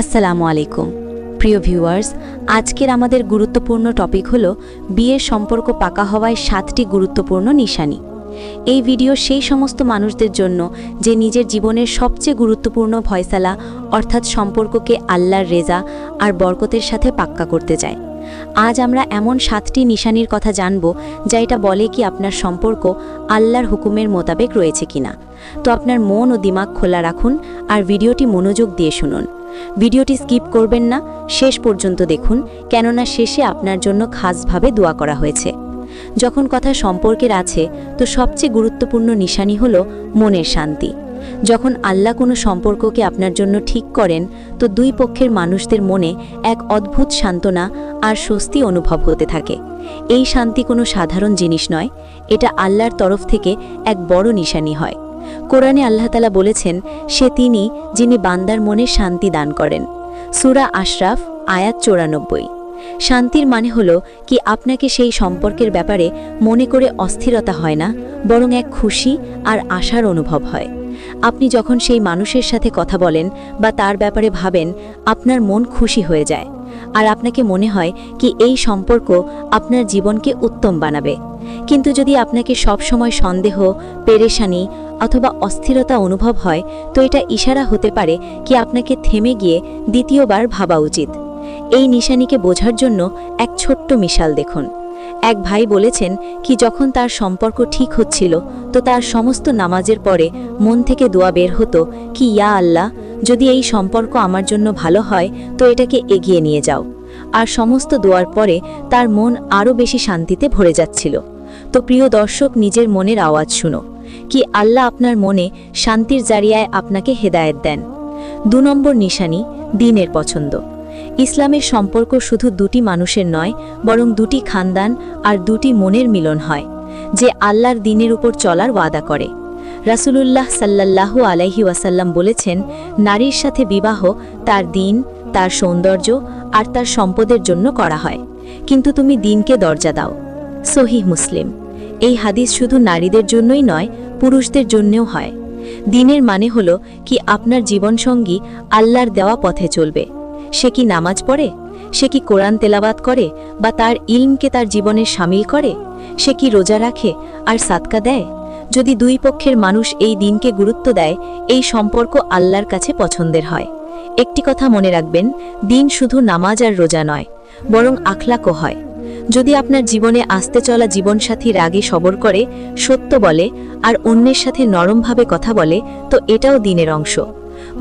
আসসালামু আলাইকুম। প্রিয় ভিউয়ার্স, আজকের আমাদের গুরুত্বপূর্ণ টপিক হলো বিয়ের সম্পর্ক পাকা হওয়ায় সাতটি গুরুত্বপূর্ণ নিশানি। এই ভিডিও সেই সমস্ত মানুষদের জন্য যে নিজের জীবনের সবচেয়ে গুরুত্বপূর্ণ ফয়সালা, অর্থাৎ সম্পর্ককে আল্লাহর রেজা আর বরকতের সাথে পাক্কা করতে চায়। আজ আমরা এমন সাতটি নিশানির কথা জানব যা এটা বলে কি আপনার সম্পর্ক আল্লাহর হুকুমের মোতাবেক রয়েছে কিনা। তো আপনার মন ও দিমাগ খোলা রাখুন আর ভিডিওটি মনোযোগ দিয়ে শুনুন। ভিডিওটি স্কিপ করবেন না। শেষ পর্যন্ত দেখুন, কেননা শেষে আপনার জন্য খাসভাবে দোয়া করা হয়েছে। যখন কথা সম্পর্কের আছে, তো সবচেয়ে গুরুত্বপূর্ণ নিশানি হলো মনের শান্তি। যখন আল্লাহ কোনো সম্পর্ককে আপনার জন্য ঠিক করেন, তো দুই পক্ষের মানুষদের মনে এক অদ্ভুত সান্ত্বনা আর স্বস্তি অনুভব হতে থাকে। এই শান্তি কোনো সাধারণ জিনিস নয়, এটা আল্লাহর তরফ থেকে এক বড় নিশানি হয়। কোরআনে আল্লাহ তালা বলেছেন, সে তিনি যিনি বান্দার মনে শান্তি দান করেন। সুরা আশরাফ, আয়াত চৌরানব্বই। শান্তির মানে হল কি আপনাকে সেই সম্পর্কের ব্যাপারে মনে করে অস্থিরতা হয় না, বরং এক খুশি আর আশার অনুভব হয়। আপনি যখন সেই মানুষের সাথে কথা বলেন বা তার ব্যাপারে ভাবেন, আপনার মন খুশি হয়ে যায়। আর আপনাকে মনে হয় কি এই সম্পর্ক আপনার জীবনকে উত্তম বানাবে। কিন্তু যদি আপনাকে সব সময় সন্দেহ, পেরেশানি অথবা অস্থিরতা অনুভব হয়, তো এটা ইশারা হতে পারে কি আপনাকে থেমে গিয়ে দ্বিতীয়বার ভাবা উচিত। এই নিশানিকে বোঝার জন্য এক ছোট্ট মিশাল দেখুন। এক ভাই বলেছেন কি যখন তার সম্পর্ক ঠিক হচ্ছিল, তো তার সমস্ত নামাজের পরে মন থেকে দোয়া বের হতো, কি ইয়া আল্লাহ যদি এই সম্পর্ক আমার জন্য ভালো হয়, তো এটাকে এগিয়ে নিয়ে যাও। আর সমস্ত দোয়ার পরে তার মন আরও বেশি শান্তিতে ভরে যাচ্ছিল। তো প্রিয় দর্শক, নিজের মনের আওয়াজ শুনো। কি আল্লাহ আপনার মনে শান্তির জারিয়ায় আপনাকে হেদায়েত দেন। দু নম্বর নিশানি, দিনের পছন্দ। ইসলামের সম্পর্ক শুধু দুটি মানুষের নয়, বরং দুটি খানদান আর দুটি মনের মিলন হয়, যে আল্লাহর দিনের উপর চলার ওয়াদা করে। রাসূলুল্লাহ সাল্লাল্লাহু আলাইহি ওয়াসাল্লাম বলেছেন, নারীর সাথে বিবাহ তার দিন, তার সৌন্দর্য আর তার সম্পদের জন্য করা হয়। কিন্তু তুমি দিনকে দরজা দাও। সহিহ মুসলিম, এই হাদিস শুধু নারীদের জন্যই নয়, পুরুষদের জন্যও হয়। দিনের মানে হল কি আপনার জীবনসঙ্গী আল্লাহর দেওয়া পথে চলবে। সে কি নামাজ পড়ে? সে কি কোরআন তেলাবাত করে? বা তার ইলমকে তার জীবনে সামিল করে? সে কি রোজা রাখে আর সাতকা দেয়? যদি দুই পক্ষের মানুষ এই দিনকে গুরুত্ব দেয়, এই সম্পর্ক আল্লাহর কাছে পছন্দের হয়। একটি কথা মনে রাখবেন, দিন শুধু নামাজ আর রোজা নয়, বরং আখলাকও হয়। যদি আপনার জীবনে আসতে চলা জীবনসাথী রাগে সবর করে, সত্য বলে, আর অন্যের সাথে নরমভাবে কথা বলে, তো এটাও দিনের অংশ।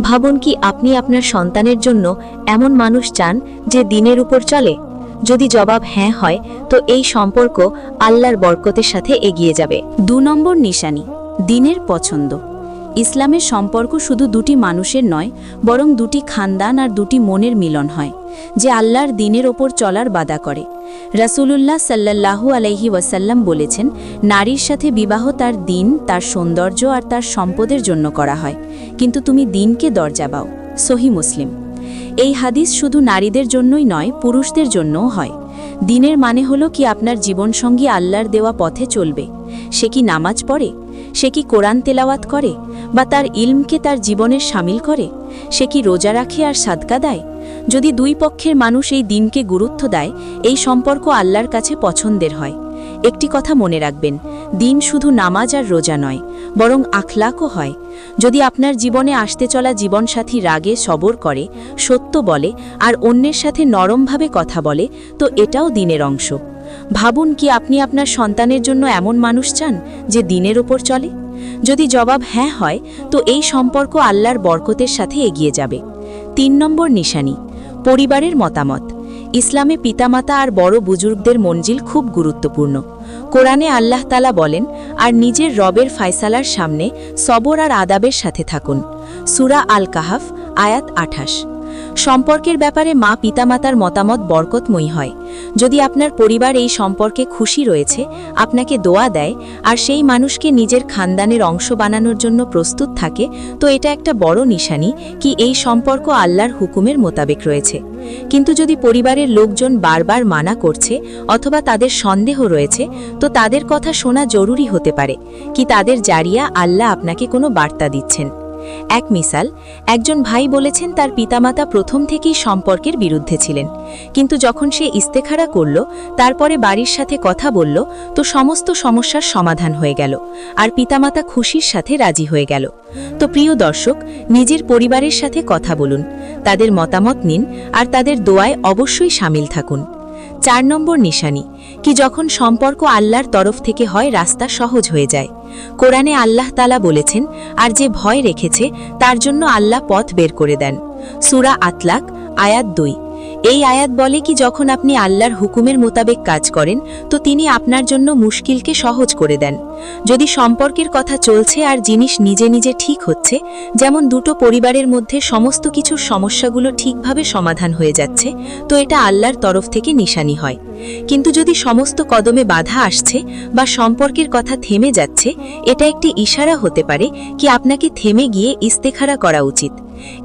ভাবুন কি আপনি আপনার সন্তানের জন্য এমন মানুষ চান, যে দিনের উপর চলে? যদি জবাব হ্যাঁ হয়, তো এই সম্পর্ক আল্লাহর বরকতের সাথে এগিয়ে যাবে। দু নম্বর নিশানি, দিনের পছন্দ। ইসলামের সম্পর্ক শুধু দুটি মানুষের নয়, বরং দুটি খানদান আর দুটি মনের মিলন হয়, যে আল্লাহর দিনের ওপর চলার বাধা করে। রাসূলুল্লাহ সাল্লাল্লাহু আলাইহি ওয়াসাল্লাম বলেছেন, নারীর সাথে বিবাহ তার দিন, তার সৌন্দর্য আর তার সম্পদের জন্য করা হয়। কিন্তু তুমি দিনকে দরজা পাও সহি মুসলিম। এই হাদিস শুধু নারীদের জন্যই নয়, পুরুষদের জন্যও হয়। দিনের মানে হলো কি আপনার জীবনসঙ্গী আল্লাহর দেওয়া পথে চলবে। সে কি নামাজ পড়ে? সে কি কোরআন তেলাওয়াত করে? বা তার ইলমকে তার জীবনের সামিল করে? সে কি রোজা রাখে আর সাদকা দেয়? যদি দুই পক্ষের মানুষ এই দিনকে গুরুত্ব দেয়, এই সম্পর্ক আল্লাহর কাছে পছন্দের হয়। একটি কথা মনে রাখবেন দিন শুধু নামাজ আর রোজা নয়, বরং আখলাকও হয়। যদি আপনার জীবনে আসতে চলা জীবনসাথী রাগে সবর করে, সত্য বলে, আর অন্যের সাথে নরমভাবে কথা বলে, তো এটাও দিনের অংশ। ভাবুন কি আপনি আপনার সন্তানের জন্য এমন মানুষ চান, যে দিনের ওপর চলে? যদি জবাব হ্যাঁ হয়, তো এই সম্পর্ক আল্লাহর বরকতের সাথে এগিয়ে যাবে। তিন নম্বর নিশানি, পরিবারের মতামত। ইসলামে পিতামাতা আর বড় বুজুর্গদের মঞ্জিল খুব গুরুত্বপূর্ণ। কোরআনে আল্লাহ তালা বলেন, আর নিজের রবের ফায়সালার সামনে সবর আর আদাবের সাথে থাকুন। সুরা আল কাহাফ আয়াত আঠাশ। সম্পর্কের ব্যাপারে মা পিতামাতার মতামত বরকতময়ী হয়। যদি আপনার পরিবার এই সম্পর্কে খুশি রয়েছে, আপনাকে দোয়া দেয়, আর সেই মানুষকে নিজের খানদানের অংশ বানানোর জন্য প্রস্তুত থাকে, তো এটা একটা বড় নিশানি কি এই সম্পর্ক আল্লাহর হুকুমের মোতাবেক রয়েছে। কিন্তু যদি পরিবারের লোকজন বারবার মানা করছে, অথবা তাদের সন্দেহ রয়েছে, তো তাদের কথা শোনা জরুরি হতে পারে। কি তাদের জারিয়া আল্লাহ আপনাকে কোনো বার্তা দিচ্ছেন? এক মিসাল, একজন ভাই বলেছেন তার পিতামাতা প্রথম থেকেই সম্পর্কের বিরুদ্ধে ছিলেন। কিন্তু যখন সে ইস্তেখারা করল, তারপরে বাড়ির সাথে কথা বলল, তো সমস্ত সমস্যার সমাধান হয়ে গেল, আর পিতামাতা খুশির সাথে রাজি হয়ে গেল। তো প্রিয় দর্শক, নিজের পরিবারের সাথে কথা বলুন, তাদের মতামত নিন, আর তাদের দোয়ায় অবশ্যই সামিল থাকুন। চার নম্বর নিশানি, কি যখন সম্পর্ক আল্লাহর তরফ থেকে হয়, রাস্তা সহজ হয়ে যায়। কোরআনে আল্লাহ তালা বলেছেন, আর যে ভয় রেখেছে, তার জন্য আল্লাহ পথ বের করে দেন। সুরা আতলাক, আয়াত দুই। এই আয়াত বলে কি যখন আপনি আল্লাহর হুকুমের মোতাবেক কাজ করেন, তো তিনি আপনার জন্য মুশকিলকে সহজ করে দেন। যদি সম্পর্কের কথা চলছে আর জিনিস নিজে নিজে ঠিক হচ্ছে, যেমন দুটো পরিবারের মধ্যে সমস্ত কিছুর সমস্যাগুলো ঠিকভাবে সমাধান হয়ে যাচ্ছে, তো এটা আল্লাহর তরফ থেকে নিশানি হয়। কিন্তু যদি সমস্ত কদমে বাধা আসছে বা সম্পর্কের কথা থেমে যাচ্ছে, এটা একটি ইশারা হতে পারে কি আপনাকে থেমে গিয়ে ইস্তেখারা করা উচিত।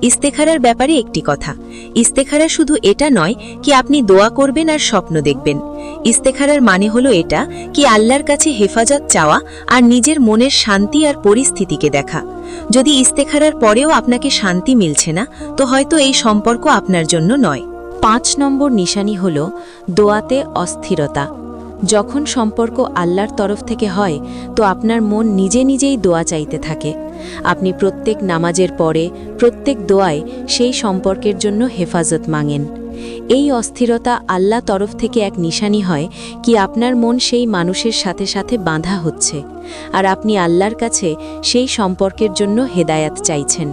ইস্তেখারার ব্যাপারে একটি কথা। ইস্তেখারা শুধু এটা নয় কি আপনি দোয়া করবেন আর স্বপ্ন দেখবেন। ইস্তেখারার মানে হলো এটা কি আল্লাহর কাছে হেফাজত চাওয়া আর নিজের মনের শান্তি আর পরিস্থিতিকে দেখা। যদি ইস্তেখারার পরেও আপনাকে শান্তি মিলছে না, তো হয়তো এই সম্পর্ক আপনার জন্য নয়। পাঁচ নম্বর নিশানি হল দোয়াতে অস্থিরতা। যখন সম্পর্ক আল্লাহর তরফ থেকে হয়, তো আপনার মন নিজে নিজেই দোয়া চাইতে থাকে। আপনি প্রত্যেক নামাজের পরে, প্রত্যেক দোয়ায় সেই সম্পর্কের জন্য হেফাজত মাঙেন। এই অস্থিরতা আল্লাহ তরফ থেকে এক নিশানি হয় কি আপনার মন সেই মানুষের সাথে সাথে বাঁধা হচ্ছে আর আপনি আল্লাহর কাছে সেই সম্পর্কের জন্য হেদায়াত চাইছেন।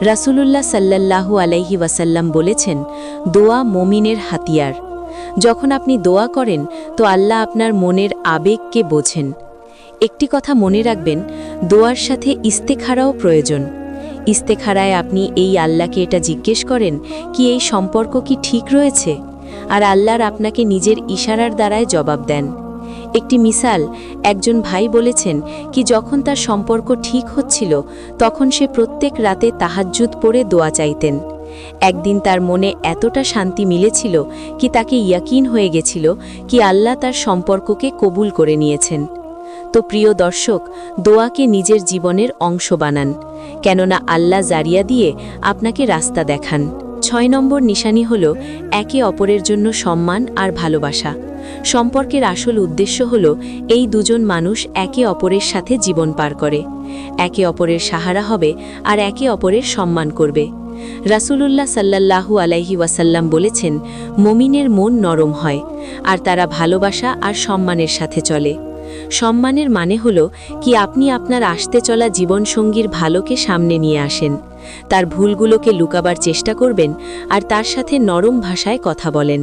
রাসূলুল্লাহ সাল্লাল্লাহু আলাইহি ওয়াসাল্লাম বলেছেন, দোয়া মমিনের হাতিয়ার। যখন আপনি দোয়া করেন, তো আল্লাহ আপনার মনের আবেগকে বোঝেন। একটি কথা মনে রাখবেন দোয়ার সাথে ইস্তেখারাও প্রয়োজন। ইস্তেখারায় আপনি এই আল্লাহকে এটা জিজ্ঞেস করেন, কি এই সম্পর্ক কি ঠিক রয়েছে? আর আল্লাহর আপনাকে নিজের ইশারার দ্বারায় জবাব দেন। একটি মিসাল, একজন ভাই বলেছেন কি যখন তার সম্পর্ক ঠিক হচ্ছিল, তখন সে প্রত্যেক রাতে তাহাজ্জুদ পড়ে দোয়া চাইতেন। একদিন তার মনে এতটা শান্তি মিলেছিল কি তাকে ইয়াকিন হয়ে গেছিল কি আল্লাহ তার সম্পর্ককে কবুল করে নিয়েছেন। তো প্রিয় দর্শক, দোয়াকে নিজের জীবনের অংশ বানান। কেননা আল্লাহ জারিয়া দিয়ে আপনাকে রাস্তা দেখান। ছয় নম্বর নিশানি হল একে অপরের জন্য সম্মান আর ভালোবাসা। সম্পর্কের আসল উদ্দেশ্য হল এই দুজন মানুষ একে অপরের সাথে জীবন পার করে। একে অপরের সাহারা হবে আর একে অপরের সম্মান করবে। রাসূলুল্লাহ সাল্লাল্লাহু আলাইহি ওয়াসাল্লাম বলেছেন, মমিনের মন নরম হয়, আর তারা ভালোবাসা আর সম্মানের সাথে চলে। সম্মানের মানে হল কি আপনি আপনার আসতে চলা জীবনসঙ্গীর ভালোকে সামনে নিয়ে আসেন, তার ভুলগুলোকে লুকাবার চেষ্টা করবেন আর তার সাথে নরম ভাষায় কথা বলেন।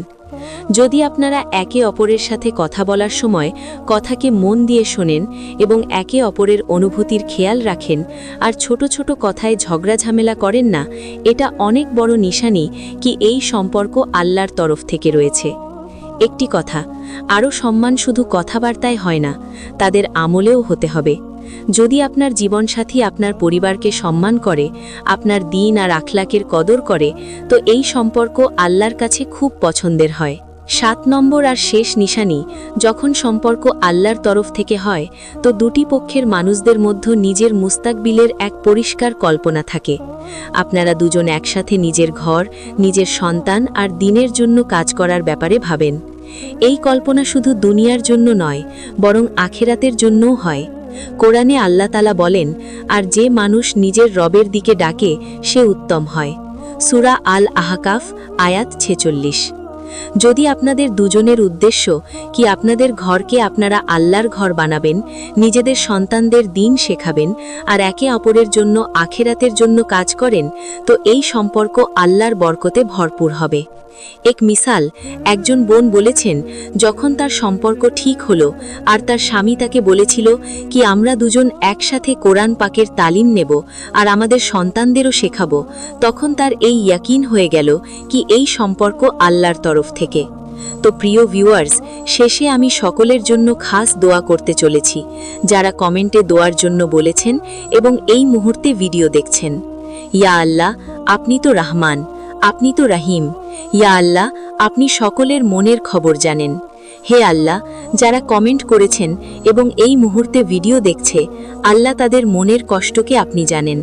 যদি আপনারা একে অপরের সাথে কথা বলার সময় কথাকে মন দিয়ে শোনেন এবং একে অপরের অনুভূতির খেয়াল রাখেন আর ছোট ছোট কথায় ঝগড়া ঝামেলা করেন না, এটা অনেক বড় নিশানি কি এই সম্পর্ক আল্লাহর তরফ থেকে রয়েছে। একটি কথা, আরও সম্মান শুধু কথাবার্তায় হয় না, তাদের আমলেও হতে হবে। যদি আপনার জীবনসাথী আপনার পরিবারকে সম্মান করে, আপনার দিন আর আখলাকের কদর করে, তো এই সম্পর্ক আল্লাহর কাছে খুব পছন্দের হয়। সাত নম্বর আর শেষ নিশানি, যখন সম্পর্ক আল্লাহর তরফ থেকে হয়, তো দুটি পক্ষের মানুষদের মধ্যে নিজের মুস্তাকবিলের এক পরিষ্কার কল্পনা থাকে। আপনারা দুজন একসাথে নিজের ঘর, নিজের সন্তান আর দিনের জন্য কাজ করার ব্যাপারে ভাবেন। এই কল্পনা শুধু দুনিয়ার জন্য নয়, বরং আখেরাতের জন্যও হয়। কোরআনে আল্লাহ তালা বলেন, আর যে মানুষ নিজের রবের দিকে ডাকে, সে উত্তম হয়। সুরা আল আহাকাফ আয়াত ছেচল্লিশ। যদি আপনাদের দুজনের উদ্দেশ্য কি আপনাদের ঘরকে আপনারা আল্লাহর ঘর বানাবেন, নিজেদের সন্তানদের দিন শেখাবেন, আর একে অপরের জন্য আখেরাতের জন্য কাজ করেন, তো এই সম্পর্ক আল্লাহর বরকতে ভরপুর হবে। এক মিসাল, একজন বোন বলেছেন, যখন তার সম্পর্ক ঠিক হলো, আর তার স্বামী তাকে বলেছিল কি আমরা দুজন একসাথে কোরআন পাকের তালিম নেব, আর আমাদের সন্তানদেরও শেখাবো, তখন তার এই ইয়াকিন হয়ে গেল কি এই সম্পর্ক আল্লাহর তরফ থেকে। তো প্রিয় ভিউয়ার্স শেষে আমি সকলের জন্য খাস দোয়া করতে চলেছি, যারা কমেন্টে দোয়ার জন্য বলেছেন এবং এই মুহূর্তে ভিডিও দেখছেন। ইয়া আল্লাহ, আপনি তো রহমান, আপনি তো রাহিম। ইয়া আল্লাহ, আপনি সকলের মনের খবর জানেন। হে আল্লাহ, যারা কমেন্ট করেছেন এবং এই মুহূর্তে ভিডিও দেখছে, আল্লাহ তাদের মনের কষ্টকে আপনি জানেন।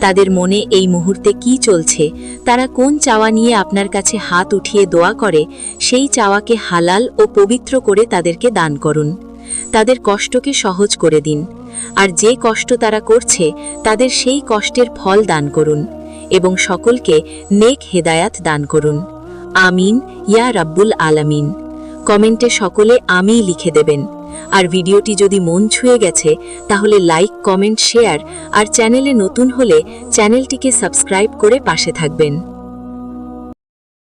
তাদের মনে এই মুহূর্তে কি চলছে? তারা কোন চাওয়া নিয়ে আপনার কাছে হাত উঠিয়ে দোয়া করে, সেই চাওয়াকে হালাল ও পবিত্র করে তাদেরকে দান করুন। তাদের কষ্টকে সহজ করে দিন। আর যে কষ্ট তারা করছে, তাদের সেই কষ্টের ফল দান করুন এবং সকলকে নেক হেদায়াত দান করুন। আমিন। ইয়া রাব্বুল আলামিন। কমেন্টে সকলে আমি লিখে দেবেন। আর ভিডিওটি যদি মন ছুঁয়ে গেছে, তাহলে লাইক, কমেন্ট, শেয়ার আর চ্যানেলে নতুন হলে চ্যানেলটিকে সাবস্ক্রাইব করে পাশে থাকবেন।